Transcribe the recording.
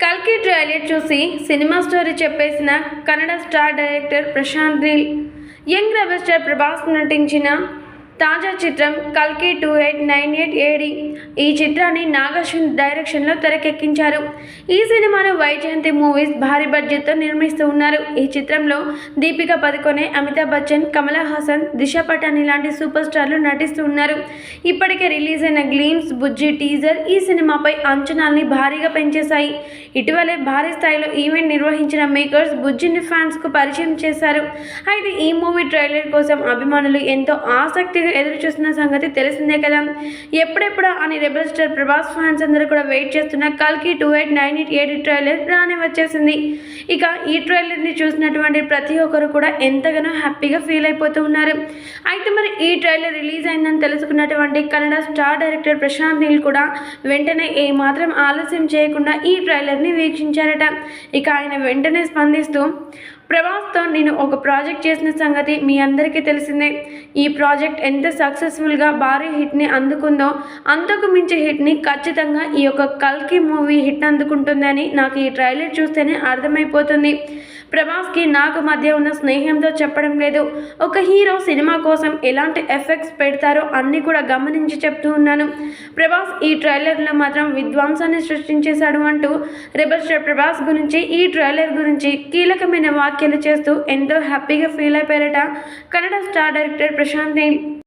కల్కి ట్రైలర్ చూసి cinema story చెప్పేసిన Kannada star director Prashanth Neel young rebel star Prabhas నటించిన తాజా చిత్రం కల్కి two eight nine eight AD. ఈ చిత్రాన్ని నాగార్జున్ డైరెక్షన్లో తెరకెక్కించారు. ఈ సినిమాను వైజయంతి మూవీస్ భారీ బడ్జెట్తో నిర్మిస్తూ ఉన్నారు. ఈ చిత్రంలో దీపిక పదుకొనే అమితాబ్ బచ్చన్ కమలా హాసన్ దిశ పటాని లాంటి సూపర్ స్టార్లు నటిస్తూ ఉన్నారు. ఇప్పటికే రిలీజ్ అయిన గ్లీమ్స్ బుజ్జి టీజర్ ఈ సినిమాపై అంచనాల్ని భారీగా పెంచేశాయి. ఇటీవలే భారీ స్థాయిలో ఈవెంట్ నిర్వహించిన మేకర్స్ బుజ్జిని ఫ్యాన్స్కు పరిచయం చేశారు. అయితే ఈ మూవీ ట్రైలర్ కోసం అభిమానులు ఎంతో ఆసక్తి ఎదురు చూస్తున్న సంగతి తెలిసిందే కదా. ఎప్పుడెప్పుడు అని రెబల్ స్టార్ ప్రభాస్ ఫ్యాన్స్ అందరూ కూడా వెయిట్ చేస్తున్న కల్కి two eight nine eight eight trailer రాని వచ్చేసింది. ఇక ఈ ట్రైలర్ని చూసినటువంటి ప్రతి ఒక్కరు కూడా ఎంతగానో హ్యాపీగా ఫీల్ అయిపోతూ ఉన్నారు. అయితే మరి ఈ ట్రైలర్ రిలీజ్ అయిందని తెలుసుకున్నటువంటి కన్నడ స్టార్ డైరెక్టర్ ప్రశాంత్ నీల్ కూడా వెంటనే ఏమాత్రం ఆలస్యం చేయకుండా ఈ ట్రైలర్ని వీక్షించారట. ఇక ఆయన వెంటనే స్పందిస్తూ ప్రభాస్తో నేను ఒక ప్రాజెక్ట్ చేసిన సంగతి మీ అందరికీ తెలిసిందే. ఈ ప్రాజెక్ట్ ఎంత సక్సెస్ఫుల్గా భారీ హిట్ని అందుకుందో అంతకు మించి హిట్ని ఖచ్చితంగా ఈ యొక్క కల్కి మూవీ హిట్ అందుకుంటుందని నాకు ఈ ట్రైలర్ చూస్తేనే అర్థమైపోతుంది. ప్రభాస్కి నాకు మధ్య ఉన్న స్నేహంతో చెప్పడం లేదు. ఒక హీరో సినిమా కోసం ఎలాంటి ఎఫెక్ట్స్ పెడతారో అన్నీ కూడా గమనించి చెప్తూ ఉన్నాను. ప్రభాస్ ఈ ట్రైలర్లో మాత్రం విధ్వంసాన్ని సృష్టించేశాడు అంటూ రెబల్ స్టార్ ప్రభాస్ గురించి ఈ ట్రైలర్ గురించి కీలకమైన వ్యాఖ్యలు చేస్తూ ఎంతో హ్యాపీగా ఫీల్ అయిపోయారట కన్నడ స్టార్ డైరెక్టర్ ప్రశాంత్ నీల్.